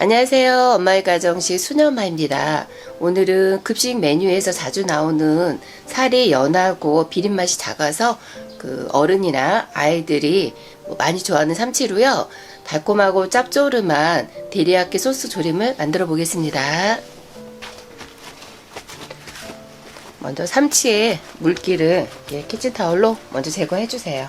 안녕하세요. 엄마의 가정식 수녀엄마입니다. 오늘은 급식 메뉴에서 자주 나오는 살이 연하고 비린 맛이 작아서 그 어른이나 아이들이 뭐 많이 좋아하는 삼치로요. 달콤하고 짭조름한 데리야끼 소스 조림을 만들어 보겠습니다. 먼저 삼치의 물기를 키친타올로 먼저 제거해 주세요.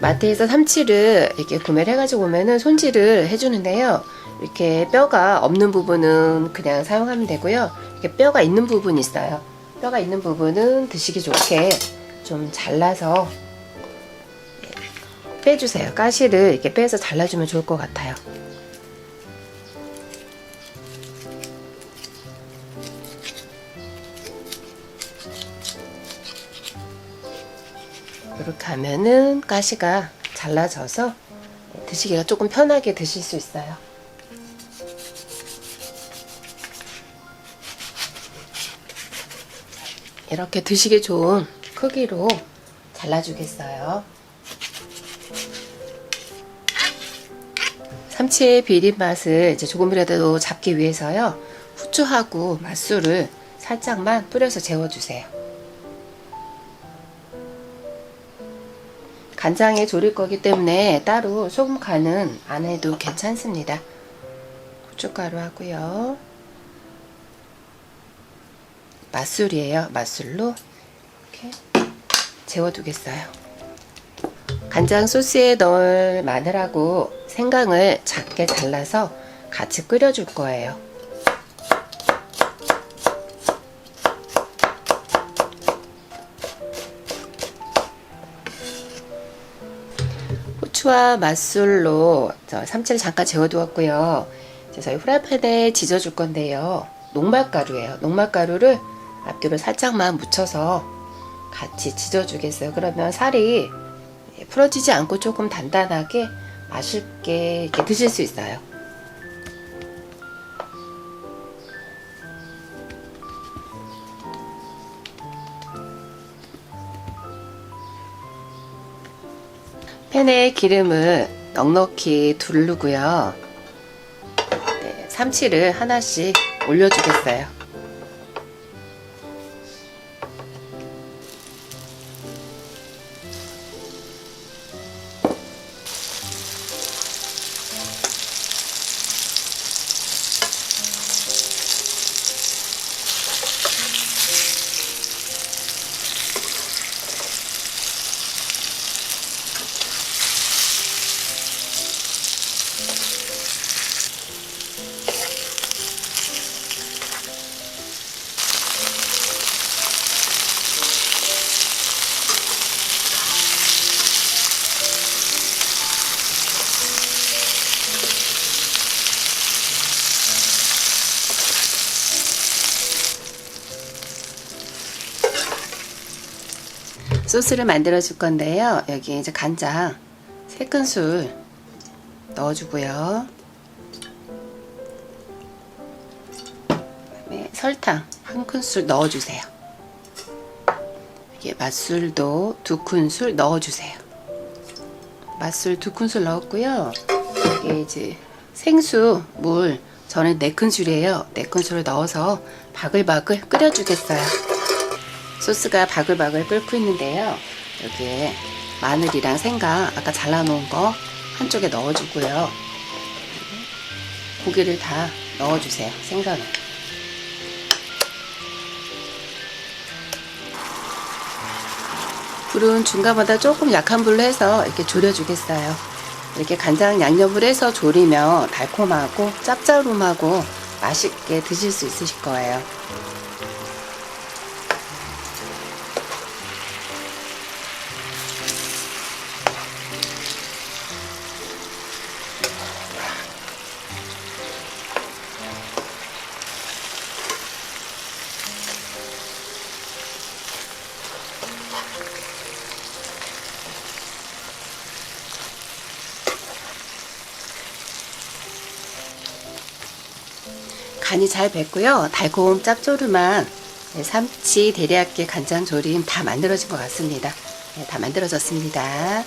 마트에서 삼치를 이렇게 구매를 해가지고 오면은 손질을 해주는데요. 이렇게 뼈가 없는 부분은 그냥 사용하면 되고요. 이렇게 뼈가 있는 부분이 있어요. 뼈가 있는 부분은 드시기 좋게 좀 잘라서 빼주세요. 가시를 이렇게 빼서 잘라주면 좋을 것 같아요. 이렇게 하면은 가시가 잘라져서 드시기가 조금 편하게 드실 수 있어요. 이렇게 드시기 좋은 크기로 잘라주겠어요. 삼치의 비린 맛을 이제 조금이라도 잡기 위해서요. 후추하고 맛술을 살짝만 뿌려서 재워주세요. 간장에 졸일 거기 때문에 따로 소금 간은 안 해도 괜찮습니다. 고춧가루 하고요. 맛술이에요. 맛술로 이렇게 재워두겠어요. 간장 소스에 넣을 마늘하고 생강을 작게 잘라서 같이 끓여줄 거예요. 후추와 맛술로 저 삼치를 잠깐 재워두었고요. 이제 저희 후라이팬에 지져줄 건데요. 녹말가루예요. 녹말가루를 앞뒤로 살짝만 묻혀서 같이 지져주겠어요. 그러면 살이 풀어지지 않고 조금 단단하게 맛있게 이렇게 드실 수 있어요. 팬에 기름을 넉넉히 두르고요. 네, 삼치를 하나씩 올려주겠어요. 소스를 만들어 줄 건데요. 여기 이제 간장 3큰술 넣어주고요. 그다음에 설탕 1큰술 넣어주세요. 여기 맛술도 2큰술 넣어주세요. 맛술 2큰술 넣었고요. 여기 이제 생수 물 저는 4큰술이에요. 4큰술을 넣어서 바글바글 끓여주겠어요. 소스가 바글바글 끓고 있는데요. 여기에 마늘이랑 생강 아까 잘라놓은 거 한쪽에 넣어주고요. 고기를 다 넣어주세요. 생강을. 불은 중간마다 조금 약한 불로 해서 이렇게 졸여주겠어요. 이렇게 간장 양념을 해서 졸이면 달콤하고 짭짤름하고 맛있게 드실 수 있으실 거예요. 간이 잘 뱄고요. 달콤 짭조름한 네, 삼치 대략계 간장 조림 다 만들어진 것 같습니다. 네, 다 만들어졌습니다.